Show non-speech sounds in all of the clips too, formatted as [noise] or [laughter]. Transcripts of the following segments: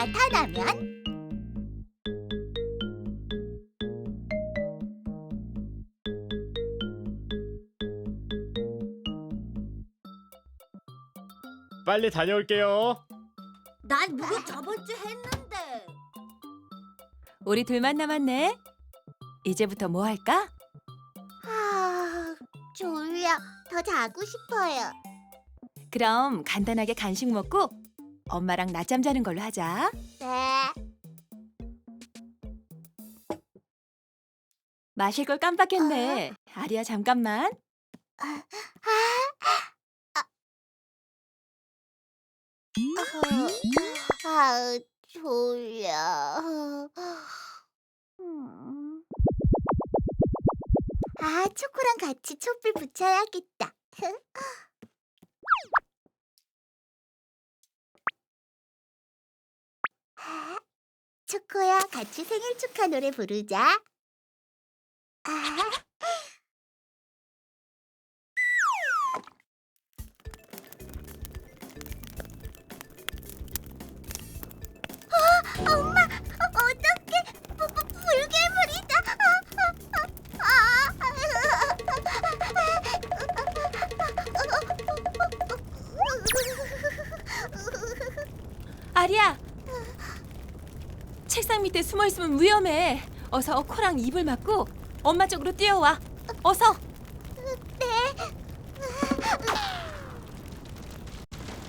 나타나면 빨리 다녀올게요. 난 목욕 저번 주 했는데. 우리 둘만 남았네. 이제부터 뭐 할까? 아, 졸려. 더 자고 싶어요. 그럼 간단하게 간식 먹고 엄마랑 낮잠 자는 걸로 하자. 네. 마실 걸 깜빡했네. 아리야 잠깐만. 아, 졸려. 음. 아, 초코랑 같이 촛불 붙여야겠다. 아, 초코야, 같이 생일 축하 노래 부르자. 아. 엄마, 어떡해? 불괴물이다. 아리야. 책상 밑에 숨어 있으면 위험해. 어서 코랑 입을 막고 엄마 쪽으로 뛰어와. 어서.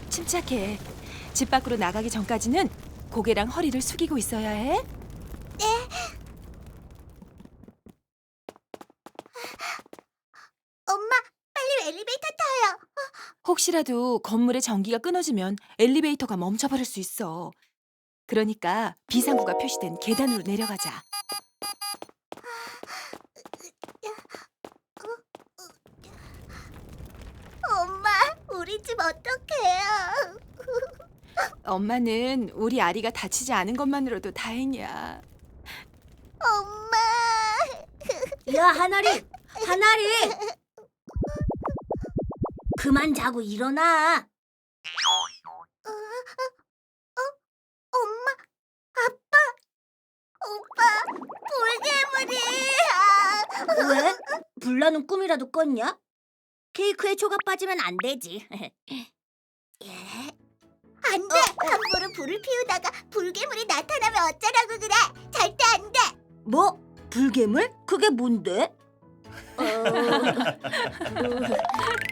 침착해. 집 밖으로 나가기 전까지는 고개랑 허리를 숙이고 있어야 해. 엄마, 빨리 엘리베이터 타요. 혹시라도 건물의 전기가 끊어지면 엘리베이터가 멈춰버릴 수 있어. 그러니까 비상구가 표시된 계단으로 내려가자. 엄마, 우리 집 어떡해요? 엄마는 우리 아리가 다치지 않은 것만으로도 다행이야. 엄마. 야 하나리 하나리 그만 자고 일어나 엄마, 아빠, 오빠, 불괴물이. 왜 불나는 꿈이라도 꿨냐? 케이크에 초가 빠지면 안 되지. [laughs] 안 돼. 함부로 불을 피우다가 불괴물이 나타나면 어쩌라고 그래. 절대 안 돼. 뭐? 불괴물? 그게 뭔데? 어, [laughs] [laughs]